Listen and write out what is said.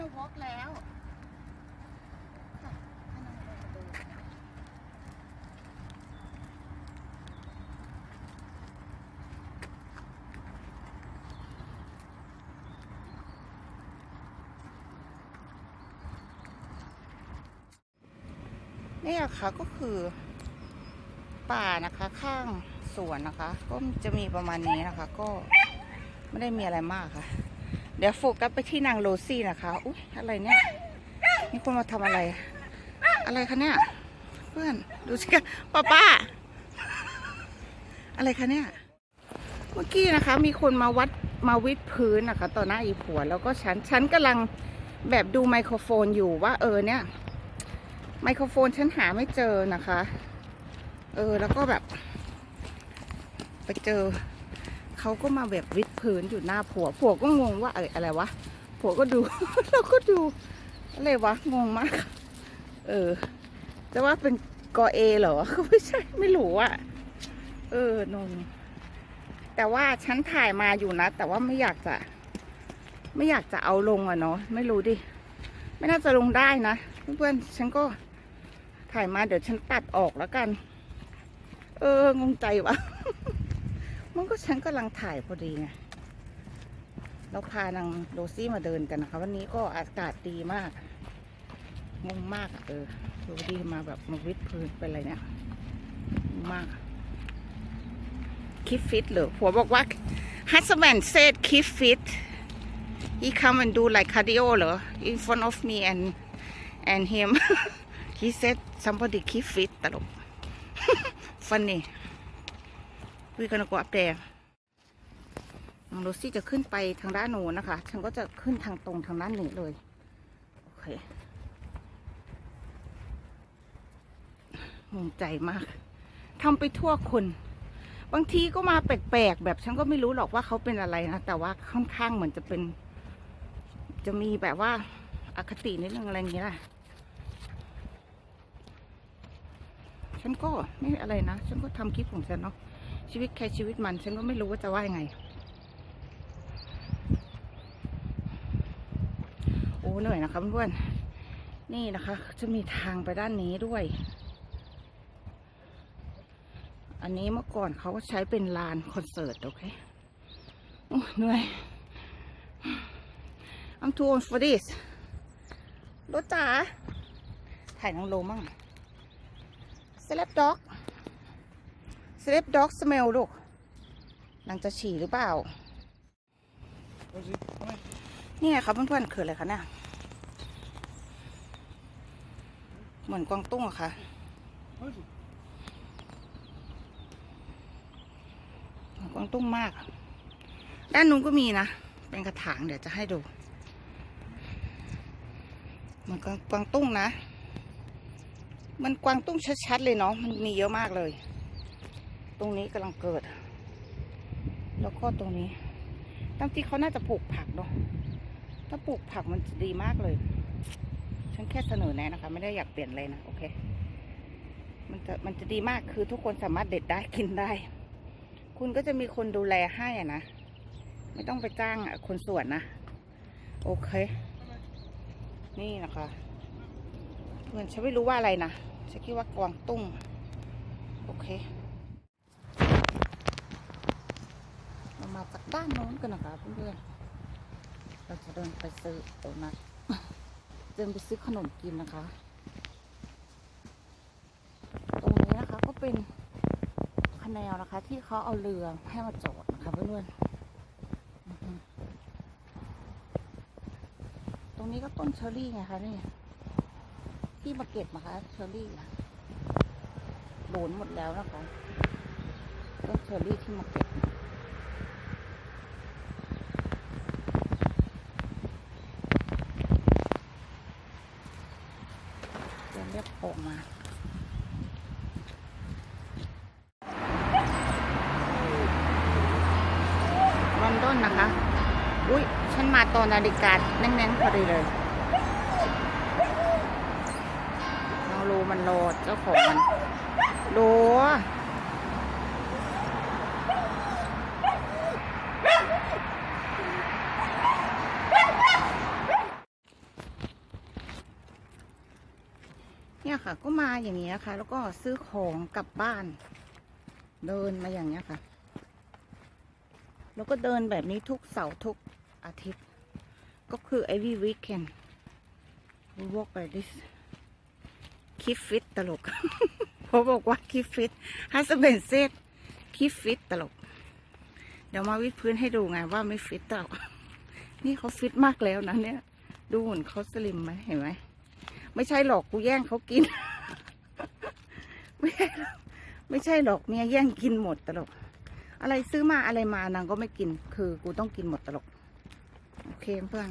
นวอล์กแล้วค่ะให้น้องลงมาดูเนี่ยค่ะก็คือป่านะคะข้างสวนนะคะ ก็จะมีประมาณนี้นะคะ ก็ไม่ได้มีอะไรมากค่ะ เดี๋ยวโฟกัสไปที่นางโรซี่นะคะอุ๊ยอะไรเนี่ยมีคนมาทำอะไร อะไรคะเนี่ย เพื่อนดูสิคะป้าป้า อะไรคะเนี่ย เมื่อกี้นะคะ มีคนมาวัดมาวิดพื้นนะคะ ต่อหน้าอีผัว แล้วก็ฉันฉันกำลังแบบดูไมโครโฟนอยู่ว่าเออเนี่ย ไมโครโฟนฉันหาไม่เจอนะคะ เออแล้วก็แบบ ไปเจอ เขาก็มาแบบวิดพื้นอยู่หน้าผัว ผัวก็งงว่าเอออะไรวะ ผัวก็ดู เราก็ดูอะไรวะงงมาก เออจะว่าเป็นกอเอเหรอก็ไม่ใช่ไม่รู้อะเออนงแต่ว่าฉันถ่ายมาอยู่นะ แต่ว่าไม่อยากจะ ไม่อยากจะเอาลงอะเนาะไม่รู้ดิ ไม่น่าจะลงได้นะเพื่อนๆฉันก็ถ่ายมาเดี๋ยวฉันตัดออกแล้วกัน เอองงใจวะ มันก็ฉันกำลังถ่ายพอดีไงเราพานางโรซี่มาเดินกันนะคะ วันนี้ก็อากาศดีมากงงมากเออดูดีมาแบบมาวิดพื้นเป็นอะไรเนี่ยมากคิดฟิตเหรอผัวบอกว่า husband said keep fit he come and do like cardio เหรอ in front of me and and him he said somebody keep fit ตลก funny we gonna go up there น้องโรซี่จะขึ้นไปทางด้านโน้นนะคะ ฉันก็จะขึ้นทางตรงทางด้านนี้เลย โอเคงงใจมากทำไปทั่วคน บางทีก็มาแปลกๆแบบฉันก็ไม่รู้หรอกว่าเขาเป็นอะไรนะ แต่ว่าค่อนข้างเหมือนจะเป็น จะมีแบบว่าอาคตินิดนึงอะไรอย่างเงี้ยแหละฉันก็ไม่อะไรนะ ฉันก็ทำคลิปของฉันเนาะ ชีวิตใครชีวิตมัน ฉันก็ไม่รู้ว่าจะว่ายังไง โอ้เหนื่อยนะคะเพื่อนๆนี่นะคะ จะมีทางไปด้านนี้ด้วย อันนี้เมื่อก่อนเขาก็ใช้เป็นลานคอนเสิร์ตโอเคโอ้เหนื่อย I'm too old for this รถจ๋าถ่ายน้องโลมั่ง Slap dog Slap dog smell ลูกนางจะฉี่หรือเปล่า Rosie, come here. นี่ไงครับเพื่อนๆคืออะไรคะเนี่ยเหมือนกวางตุ้งอะค่ะเหมือนกวางตุ้งมาก ด้านนู้นก็มีนะ เป็นกระถางเดี๋ยวจะให้ดู เหมือนกวางตุ้งนะ มันกวางตุ้งชัดๆเลยเนาะ มันมีเยอะมากเลย ตรงนี้กำลังเกิด แล้วก็ตรงนี้ตั้งที่เขาน่าจะปลูกผักเนาะถ้าปลูกผักมันจะดีมากเลย ฉันแค่เสนอแนะนะคะ ไม่ได้อยากเปลี่ยนเลยนะโอเค มันจะมันจะดีมากคือทุกคนสามารถเด็ดได้กินได้ คุณก็จะมีคนดูแลให้อะนะไม่ต้องไปจ้างอะคนสวนนะโอเค นี่นะคะเหมือนฉันไม่รู้ว่าอะไรนะฉันคิดว่ากวางตุ้งโอเค เรามา จากด้านโน้นกันนะคะเพื่อนๆเราจะเดินไปซื้อโดนัทเดินไปซื้อขนมกินนะคะ ตรงนี้นะคะก็เป็นคะแนวนะคะ ที่เขาเอาเรือให้มาจอดนะคะเพื่อนๆตรงนี้ก็ต้นเชอร์รี่ไงคะนี่ที่มาเก็บนะคะเชอร์รี่โหลนหมดแล้วนะคะต้นเชอร์รี่ที่มาเก็บ เดี๋ วเรียกออกมาลอนดอนนะคะ อุ้ยฉันมาตอนนาฬิกาแน่นๆพอดีเลยน้องโลมันรอเจ้าของมันโเนี่ยค่ะ ก็มาอย่างเงี้ยค่ะ แล้วก็ซื้อของกลับบ้าน เดินมาอย่างเงี้ยค่ะ แล้วก็เดินแบบนี้ทุกเสาร์ทุกอาทิตย์ ก็คือ every weekend we walk by this keep fit ตลกเขาบอกว่า keep fit husband said keep fit ตลก เดี๋ยวมาวิดพื้นให้ดูไงว่าไม่ฟิตตลก นี่เขาฟิตมากแล้วนะเนี่ย ดูหุ่นเขาสลิมไหมเห็นไหม ไม่ใช่หรอกกูแย่งเขากิน ไม่ใช่หรอกไม่ใช่หรอกเมียแย่งกินหมดตลก อะไรซื้อมาอะไรมานางก็ไม่กิน คือกูต้องกินหมดตลก โอเคเพื่อน